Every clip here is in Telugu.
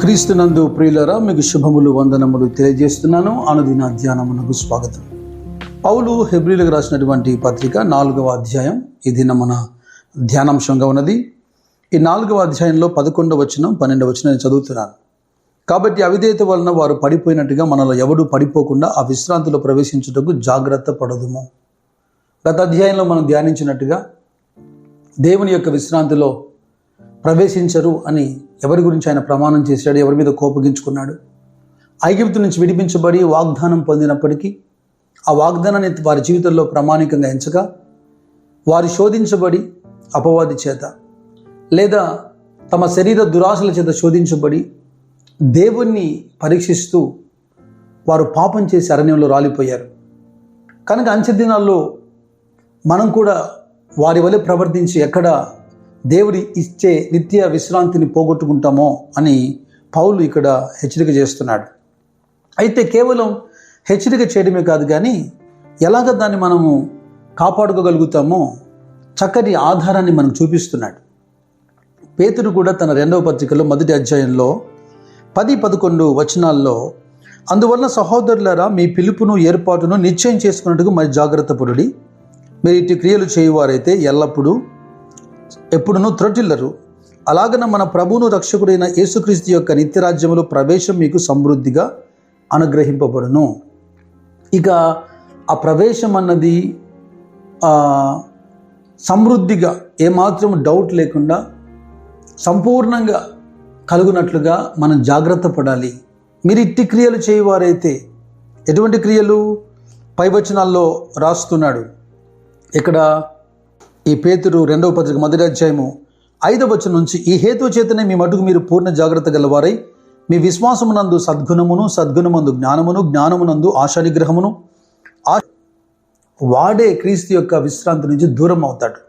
క్రీస్తునందు ప్రియులరా మీకు శుభములు వందనములు తెలియజేస్తున్నాను. అనుదిన ధ్యానమునకు స్వాగతం. పౌలు హెబ్రిలకు రాసినటువంటి పత్రిక నాలుగవ అధ్యాయం. ఇది మన ధ్యానాంశంగా ఉన్నది. ఈ నాలుగవ అధ్యాయంలో పదకొండవ వచనం పన్నెండవ వచనం నేను చదువుతున్నాను. కాబట్టి అవిధేయత వలన వారు పడిపోయినట్టుగా మనలో ఎవడు పడిపోకుండా ఆ విశ్రాంతిలో ప్రవేశించుటకు జాగ్రత్త పడదుము. గత అధ్యాయంలో మనం ధ్యానించినట్టుగా దేవుని యొక్క విశ్రాంతిలో ప్రవేశించరు అని ఎవరి గురించి ఆయన ప్రమాణం చేశాడు ఎవరి మీద కోపగించుకున్నాడు? ఐగిప్తు నుంచి విడిపించబడి వాగ్దానం పొందినప్పటికీ ఆ వాగ్దానాన్ని వారి జీవితంలో ప్రామాణికంగా ఎంచగా వారు శోధించబడి అపవాది చేత లేదా తమ శరీర దురాశల చేత శోధించబడి దేవుణ్ణి పరీక్షిస్తూ వారు పాపం చేసి అరణ్యంలో రాలిపోయారు. కనుక అంచె దినాల్లో మనం కూడా వారి వలె ప్రవర్తించి ఎక్కడ దేవుడి ఇచ్చే నిత్య విశ్రాంతిని పోగొట్టుకుంటామో అని పౌలు ఇక్కడ హెచ్చరిక చేస్తున్నాడు. అయితే కేవలం హెచ్చరిక చేయడమే కాదు కానీ ఎలాగ దాన్ని మనము కాపాడుకోగలుగుతామో చక్కటి ఆధారాన్ని మనకు చూపిస్తున్నాడు. పేతుడు కూడా తన రెండవ పత్రికలో మొదటి అధ్యాయంలో పది పదకొండు వచనాల్లో అందువల్ల సహోదరులరా మీ పిలుపును ఏర్పాటును నిశ్చయం చేసుకున్నట్టుగా మరి జాగ్రత్త పడుడి. మీరు ఇటు క్రియలు చేయువారైతే ఎల్లప్పుడూ ఎప్పుడునూ త్రొటిల్లరు. అలాగన మన ప్రభువును రక్షకుడైన యేసుక్రీస్తు యొక్క నిత్యరాజ్యములో ప్రవేశం మీకు సమృద్ధిగా అనుగ్రహింపబడును. ఇక ఆ ప్రవేశం అన్నది సమృద్ధిగా ఏమాత్రం డౌట్ లేకుండా సంపూర్ణంగా కలుగునట్లుగా మనం జాగ్రత్త పడాలి. మీరు ఇట్టి క్రియలు చేయవారైతే ఎటువంటి క్రియలు? పైవచనాల్లో రాస్తున్నాడు. ఇక్కడ ఈ పేతురు రెండవ పత్రిక మొదటి అధ్యాయము ఐదవ వచనం నుంచి ఈ హేతు చేతనే మీ మటుకు మీరు పూర్ణ జాగ్రత్త గలవారై మీ విశ్వాసమునందు సద్గుణమును సద్గుణమందు జ్ఞానమును జ్ఞానమునందు ఆశానిగ్రహమును ఆ వాడే క్రీస్తు యొక్క విశ్రాంతి నుంచి దూరం అవుతాడు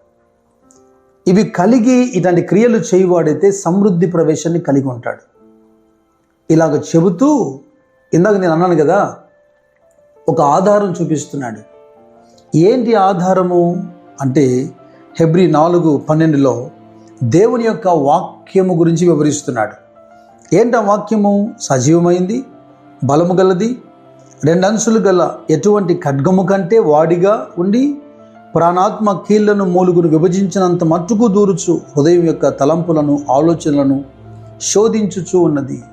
ఇవి కలిగి ఇలాంటి క్రియలు చేయువాడైతే సమృద్ధి ప్రవేశాన్ని కలిగి ఉంటాడు. ఇలాగ చెబుతూ ఇందాక నేను అన్నాను కదా ఒక ఆధారం చూపిస్తున్నాడు. ఏంటి ఆధారము? అంటే హెబ్రి నాలుగు పన్నెండులో దేవుని యొక్క వాక్యము గురించి వివరిస్తున్నాడు. ఏంట వాక్యము? సజీవమైంది బలము గలది రెండంచులు గల ఎటువంటి ఖడ్గము కంటే వాడిగా ఉండి ప్రాణాత్మ కీళ్ళను మూలుగును విభజించినంత మట్టుకు దూరుచు హృదయం యొక్క తలంపులను ఆలోచనలను శోధించుచూ ఉన్నది.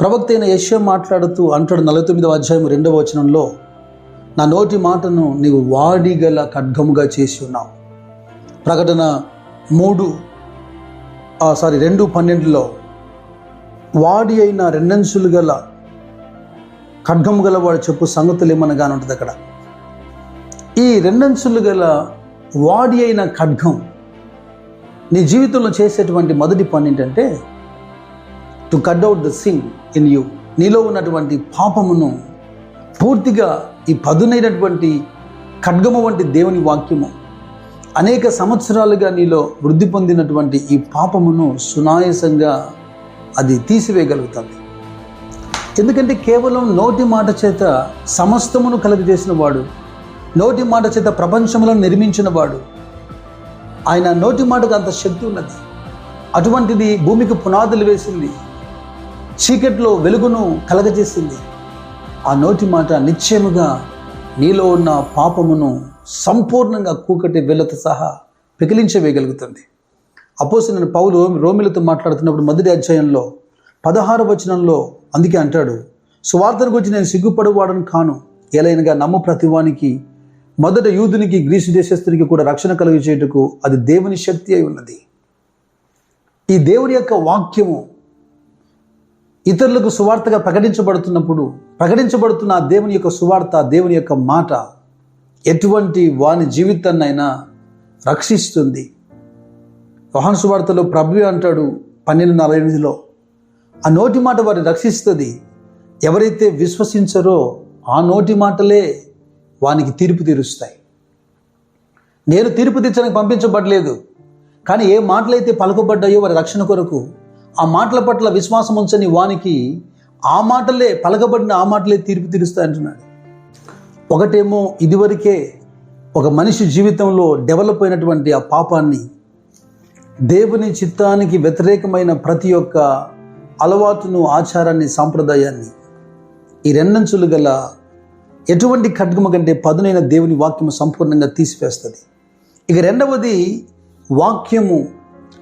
ప్రవక్త అయిన యశ్వ మాట్లాడుతూ అంటాడు నలభై తొమ్మిదవ అధ్యాయం రెండవ వచనంలో నా నోటి మాటను నీవు వాడిగల ఖడ్గముగా చేసి ఉన్నావు. ప్రకటన మూడు ఆ, సారీ రెండు పన్నెండులో వాడి అయిన రెండంచులు గల ఖడ్గము గల వాడు చెప్పు సంగతులు ఏమనగానే ఉంటుంది అక్కడ. ఈ రెండంచులు గల వాడి అయిన ఖడ్గం నీ జీవితంలో చేసేటువంటి మొదటి పని ఏంటంటే to cut out the sin in you నీలో ఉన్నటువంటి పాపమును పూర్తిగా ఈ పదునైనటువంటి ఖడ్గము వంటి దేవుని వాక్యము అనేక సంవత్సరాలుగా నీలో వృద్ధి పొందినటువంటి ఈ పాపమును సునాయాసంగా అది తీసివేయగలుగుతుంది. ఎందుకంటే కేవలం నోటి మాట చేత సమస్తమును కలుగజేసిన వాడు నోటి మాట చేత ప్రపంచములను నిర్మించిన వాడు ఆయన నోటి మాటకు అంత శక్తి ఉన్నది. అటువంటిది భూమికి పునాదులు వేసింది చీకట్లో వెలుగును కలగజేసింది. ఆ నోటి మాట నిశ్చయముగా నీలో ఉన్న పాపమును సంపూర్ణంగా కూకటి వెళ్ళతో సహా పికిలించవేయగలుగుతుంది అపోసిన పౌలు రోమిలతో మాట్లాడుతున్నప్పుడు మొదటి అధ్యాయంలో పదహారు వచనంలో అందుకే అంటాడు సువార్తను గురించి నేను సిగ్గుపడువాడను కాను ఎలైనగా నమ్ము ప్రతివానికి మొదట యూదునికి గ్రీసు దేశస్తునికి కూడా రక్షణ కలిగజేయటకు అది దేవుని శక్తి అయి ఉన్నది. ఈ దేవుని యొక్క వాక్యము ఇతరులకు సువార్తగా ప్రకటించబడుతున్నప్పుడు ప్రకటించబడుతున్న దేవుని యొక్క సువార్త దేవుని యొక్క మాట ఎటువంటి వాని జీవితాన్నైనా రక్షిస్తుంది. యోహాను సువార్తలో ప్రభు అంటాడు పన్నెండు నలభై ఎనిమిదిలో ఆ నోటి మాట వారిని రక్షిస్తుంది. ఎవరైతే విశ్వసించరో ఆ నోటి మాటలే వానికి తీర్పు తీరుస్తాయి. నేను తీర్పు తీర్చడానికి పంపించబడలేదు కానీ ఏ మాటలైతే పలకబడ్డాయో వారి రక్షణ కొరకు ఆ మాటల పట్ల విశ్వాసం ఉంచని వానికి ఆ మాటలే పలకబడిన ఆ మాటలే తీర్పు తీరుస్తాయి అంటున్నాడు ఒకటేమో ఇదివరకే ఒక మనిషి జీవితంలో డెవలప్ అయినటువంటి ఆ పాపాన్ని దేవుని చిత్తానికి వ్యతిరేకమైన ప్రతి ఒక్క అలవాటును ఆచారాన్ని సాంప్రదాయాన్ని ఈ రెండంచులు గల ఎటువంటి ఖడ్గమ కంటే పదునైన దేవుని వాక్యము సంపూర్ణంగా తీసివేస్తుంది. ఇక రెండవది వాక్యము.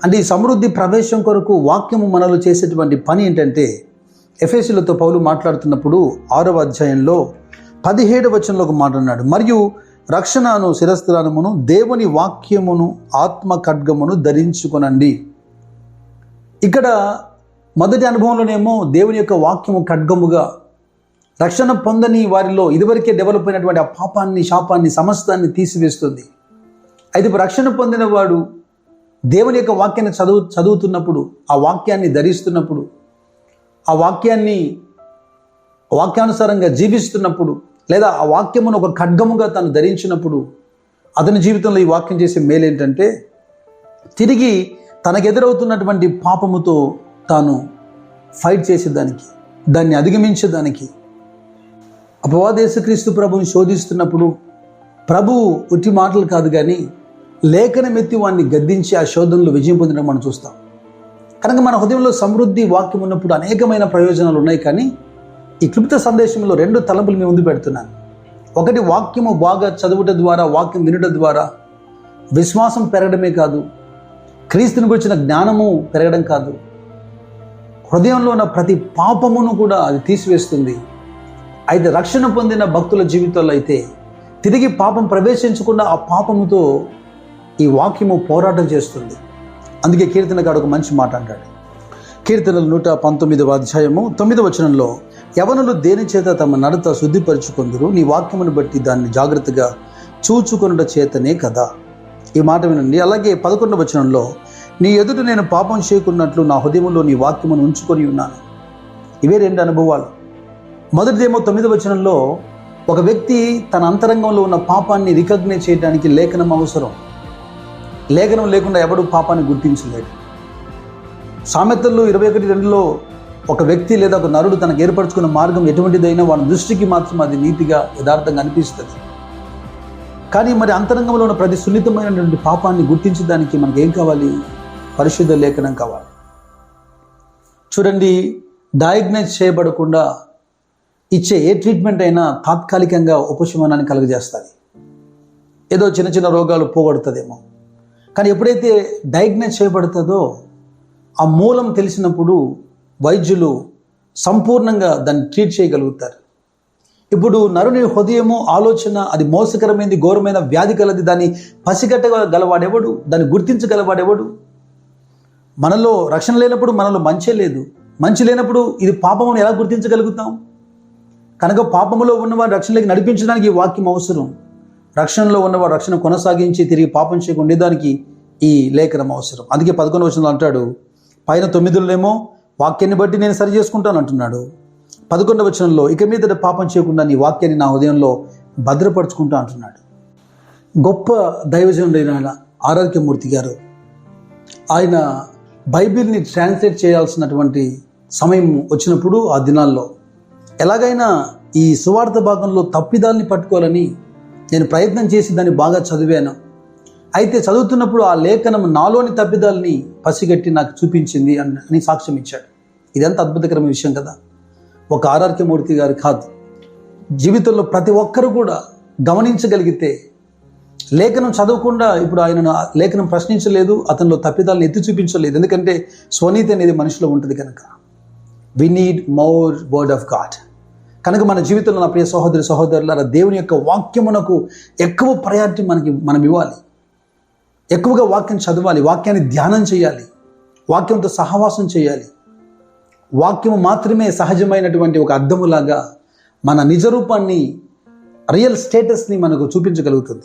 అంటే ఈ సమృద్ధి ప్రవేశం కొరకు వాక్యము మనలో చేసేటువంటి పని ఏంటంటే ఎఫ్ఎస్సీలతో పౌలు మాట్లాడుతున్నప్పుడు ఆరవ అధ్యాయంలో పదిహేడు వచనంలో ఒక మాట అన్నాడు. మరియు రక్షణను శిరస్త్రానమును దేవుని వాక్యమును ఆత్మ ఖడ్గమును ధరించుకొనండి. ఇక్కడ మొదటి అనుభవంలోనేమో దేవుని యొక్క వాక్యము ఖడ్గముగా రక్షణ పొందని వారిలో ఇదివరకే డెవలప్ అయినటువంటి ఆ పాపాన్ని శాపాన్ని సమస్తాన్ని తీసివేస్తుంది. అయితే ఇప్పుడు రక్షణ పొందిన వాడు దేవుని యొక్క వాక్యాన్ని చదువు చదువుతున్నప్పుడు ఆ వాక్యాన్ని ధరిస్తున్నప్పుడు ఆ వాక్యాన్ని వాక్యానుసారంగా జీవిస్తున్నప్పుడు లేదా ఆ వాక్యమును ఒక ఖడ్గముగా తను ధరించినప్పుడు అతని జీవితంలో ఈ వాక్యం చేసే మేలు ఏంటంటే తిరిగి తనకెదురవుతున్నటువంటి పాపముతో తాను ఫైట్ చేసేదానికి దాన్ని అధిగమించేదానికి. అపవాదేశక్రీస్తు ప్రభుని శోధిస్తున్నప్పుడు ప్రభువు ఉట్టి మాటలు కాదు కానీ లేఖనమెత్తి వాడిని గద్దించి ఆ శోధనలు విజయం పొందడం మనం చూస్తాం. కనుక మన హృదయంలో సమృద్ధి వాక్యం ఉన్నప్పుడు అనేకమైన ప్రయోజనాలు ఉన్నాయి కానీ ఈ క్లుప్త సందేశంలో రెండు తలంపులు మీ ముందు పెడుతున్నాను. ఒకటి వాక్యము బాగా చదువుట ద్వారా వాక్యం వినుట ద్వారా విశ్వాసం పెరగడమే కాదు క్రీస్తుని గురించిన జ్ఞానము పెరగడం కాదు. హృదయంలో ఉన్న ప్రతి పాపమును కూడా అది తీసివేస్తుంది. అయితే రక్షణ పొందిన భక్తుల జీవితాల్లో అయితే తిరిగి పాపం ప్రవేశించకుండా ఆ పాపముతో ఈ వాక్యము పోరాటం చేస్తుంది. అందుకే కీర్తనగాడు ఒక మంచి మాట అంటాడు. కీర్తనలు నూట పంతొమ్మిదవ అధ్యాయము తొమ్మిదవ వచనంలో యవనులు దేని చేత తమ నడత శుద్ధిపరుచుకుందరు? నీ వాక్యమును బట్టి దాన్ని జాగ్రత్తగా చూచుకొనుట చేతనే కదా. ఈ మాట వినండి. అలాగే పదకొండవ వచనంలో నీ ఎదుట నేను పాపం చేయకున్నట్లు నా హృదయంలో నీ వాక్యమును ఉంచుకొని ఉన్నాను. ఇవే రెండు అనుభవాలు. మొదటిదేమో తొమ్మిదవ వచనంలో ఒక వ్యక్తి తన అంతరంగంలో ఉన్న పాపాన్ని రికగ్నైజ్ చేయడానికి లేఖనం అవసరం. లేఖనం లేకుండా ఎవడు పాపాన్ని గుర్తించలేడు. సామెతల్లో ఇరవై ఒకటి రెండులో ఒక వ్యక్తి లేదా ఒక నరుడు తనకు ఏర్పరచుకున్న మార్గం ఎటువంటిదైనా వాడి దృష్టికి మాత్రం అది నీతిగా యథార్థంగా అనిపిస్తుంది. కానీ మరి అంతరంగంలో ఉన్న ప్రతి సున్నితమైనటువంటి పాపాన్ని గుర్తించడానికి మనకి ఏం కావాలి? పరిశుద్ధ లేఖనం కావాలి. చూడండి డయాగ్నైజ్ చేయబడకుండా ఇచ్చే ఏ ట్రీట్మెంట్ అయినా తాత్కాలికంగా ఉపశమనాన్ని కలుగజేస్తుంది ఏదో చిన్న చిన్న రోగాలు పోగొడుతుందేమో. కానీ ఎప్పుడైతే డయాగ్నైజ్ చేయబడుతుందో ఆ మూలం తెలిసినప్పుడు వైద్యులు సంపూర్ణంగా దాన్ని ట్రీట్ చేయగలుగుతారు. ఇప్పుడు నరుని హృదయము ఆలోచన అది మోసకరమైనది ఘోరమైన వ్యాధి కలది దాన్ని పసిగట్టగలవాడెవడు? దాన్ని గుర్తించగలవాడెవడు? మనలో రక్షణ లేనప్పుడు మనలో మంచే లేదు. మంచి లేనప్పుడు ఇది పాపమును ఎలా గుర్తించగలుగుతాం? కనుక పాపములో ఉన్నవారు రక్షణలోకి నడిపించడానికి ఈ వాక్యం అవసరం. రక్షణలో ఉన్నవారు రక్షణ కొనసాగించి తిరిగి పాపం చేయకుండా ఉండేదానికి ఈ లేఖనం అవసరం. అందుకే పదకొండు వచనంలో అంటాడు పైన తొమ్మిదిలోనేమో వాక్యాన్ని బట్టి నేను సరి చేసుకుంటాను అంటున్నాడు. పదకొండవ వచనంలో ఇక మీదట పాపం చేయకుండా నీ వాక్యాన్ని నా హృదయంలో భద్రపరుచుకుంటా అంటున్నాడు. గొప్ప దైవజనుడైన ఆరోగ్యమూర్తి గారు ఆయన బైబిల్ని ట్రాన్స్లేట్ చేయాల్సినటువంటి సమయం వచ్చినప్పుడు ఆ దినాల్లో ఎలాగైనా ఈ సువార్త భాగంలో తప్పిదాల్ని పట్టుకోవాలని నేను ప్రయత్నం చేసి దాన్ని బాగా చదివాను. అయితే చదువుతున్నప్పుడు ఆ లేఖనం నాలోని తప్పిదాల్ని పసిగట్టి నాకు చూపించింది అని అని సాక్ష్యం ఇచ్చాడు. ఇదంతా అద్భుతకరమైన విషయం కదా? ఒక ఆరోగ్యమూర్తి గారు కాదు. జీవితంలో ప్రతి ఒక్కరు కూడా గమనించగలిగితే లేఖనం చదవకుండా ఇప్పుడు ఆయన లేఖనం ప్రశ్నించలేదు అతనిలో తప్పిదాలను ఎత్తి చూపించలేదు. ఎందుకంటే స్వనీతి అనేది మనిషిలో ఉంటుంది కనుక. We need more word of God కనుక మన జీవితంలో నా ప్రియ సహోదరి సహోదరులారా దేవుని యొక్క వాక్యమునకు ఎక్కువ ప్రయారిటీ మనకి మనం ఇవ్వాలి. ఎక్కువగా వాక్యం చదవాలి వాక్యాన్ని ధ్యానం చేయాలి వాక్యంతో సహవాసం చేయాలి. వాక్యము మాత్రమే సహజమైనటువంటి ఒక అర్థములాగా మన నిజ రూపాన్ని రియల్ స్టేటస్ని మనకు చూపించగలుగుతుంది.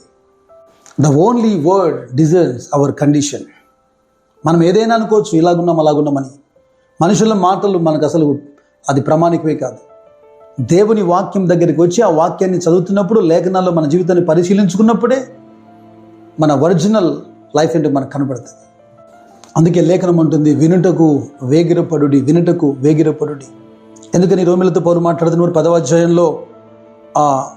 The only word designs our condition మనం ఏదైనా అనుకోవచ్చు ఇలాగున్నాం అలాగున్నామని మనుషుల మాటలు మనకు అసలు అది ప్రామాణికమే కాదు. దేవుని వాక్యం దగ్గరికి వచ్చి ఆ వాక్యాన్ని చదువుతున్నప్పుడు లేఖనాల్లో మన జీవితాన్ని పరిశీలించుకున్నప్పుడే మన ఒరిజినల్ లైఫ్ ఏంటో మనకు కనపడుతుంది అందుకే లేఖనం ఉంటుంది వినుటకు వేగిరపడుడి వినుటకు వేగిరపడుడి. ఎందుకని రోమిలతో పౌరు మాట్లాడుతున్నారు పదవ అధ్యాయంలో ఆ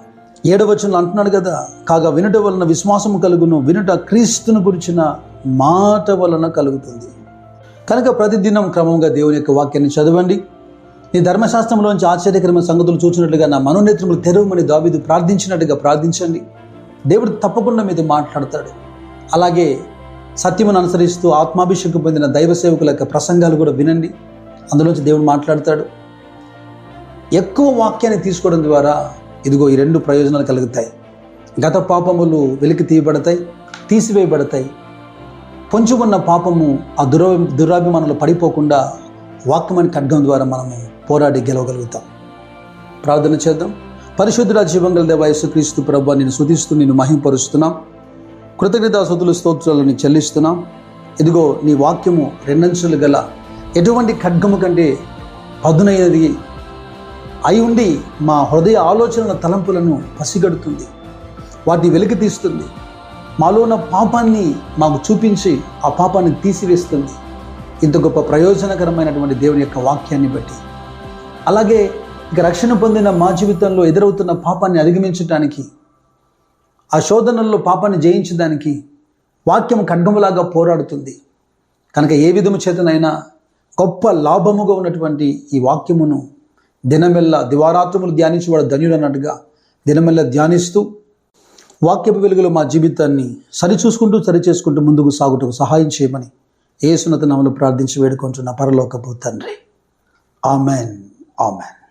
ఏడవచనంలో అంటున్నాడు కదా కాగా వినుట వలన విశ్వాసము కలుగును వినుట క్రీస్తును గురించిన మాట వలన కలుగుతుంది. కనుక ప్రతిదినం క్రమంగా దేవుని యొక్క వాక్యాన్ని చదవండి. నీ ధర్మశాస్త్రంలోంచి ఆశ్చర్యకరమైన సంగతులు చూసినట్లుగా నా మనోనేత్రములు తెరవమని దావీదు ప్రార్థించినట్టుగా ప్రార్థించండి. దేవుడు తప్పకుండా మీతో మాట్లాడతాడు. అలాగే సత్యమును అనుసరిస్తూ ఆత్మాభిషేకం పొందిన దైవ సేవకుల యొక్క ప్రసంగాలు కూడా వినండి. అందులోంచి దేవుడు మాట్లాడతాడు. ఎక్కువ వాక్యాన్ని తీసుకోవడం ద్వారా ఇదిగో ఈ రెండు ప్రయోజనాలు కలుగుతాయి. గత పాపములు వెలికి తీయబడతాయి తీసివేయబడతాయి. పొంచుకున్న పాపము ఆ దురా దురాభిమానంలో పడిపోకుండా వాక్యమని ఖడ్గం ద్వారా మనము పోరాడి గెలవగలుగుతాం. ప్రార్థన చేద్దాం. పరిశుద్ధుల జీవంగల దేవ యేసుక్రీస్తు ప్రభు నేను శుతిస్తూ నేను మహింపరుస్తున్నాం. కృతజ్ఞతాసుతులు స్తోత్రాలను చెల్లిస్తున్నాం. ఇదిగో నీ వాక్యము రెండంచులు గల ఎటువంటి ఖడ్గము కంటే పదునైనది అయి ఉండి మా హృదయ ఆలోచనల తలంపులను పసిగడుతుంది. వాటిని వెలికి తీస్తుంది. మాలో ఉన్న పాపాన్ని మాకు చూపించి ఆ పాపాన్ని తీసివేస్తుంది. ఇంత గొప్ప ప్రయోజనకరమైనటువంటి దేవుని యొక్క వాక్యాన్ని బట్టి. అలాగే ఇక రక్షణ పొందిన మా జీవితంలో ఎదురవుతున్న పాపాన్ని అధిగమించడానికి ఆ శోధనల్లో పాపాన్ని జయించడానికి వాక్యం ఖడ్గములాగా పోరాడుతుంది. కనుక ఏ విధము చేతనైనా గొప్ప లాభముగా ఉన్నటువంటి ఈ వాక్యమును దినమెల్ల దివారాత్రములు ధ్యానించి వాడు ధన్యుడు అన్నట్టుగా దినమెల్ల ధ్యానిస్తూ వాక్యపు వెలుగులో మా జీవితాన్ని సరిచూసుకుంటూ సరిచేసుకుంటూ ముందుకు సాగుటకు సహాయం చేయమని ఏ సున్నత నమలు ప్రార్థించి వేడుకుంటున్న పరలోకపు తండ్రి. ఆమెన్. ఆమెన్.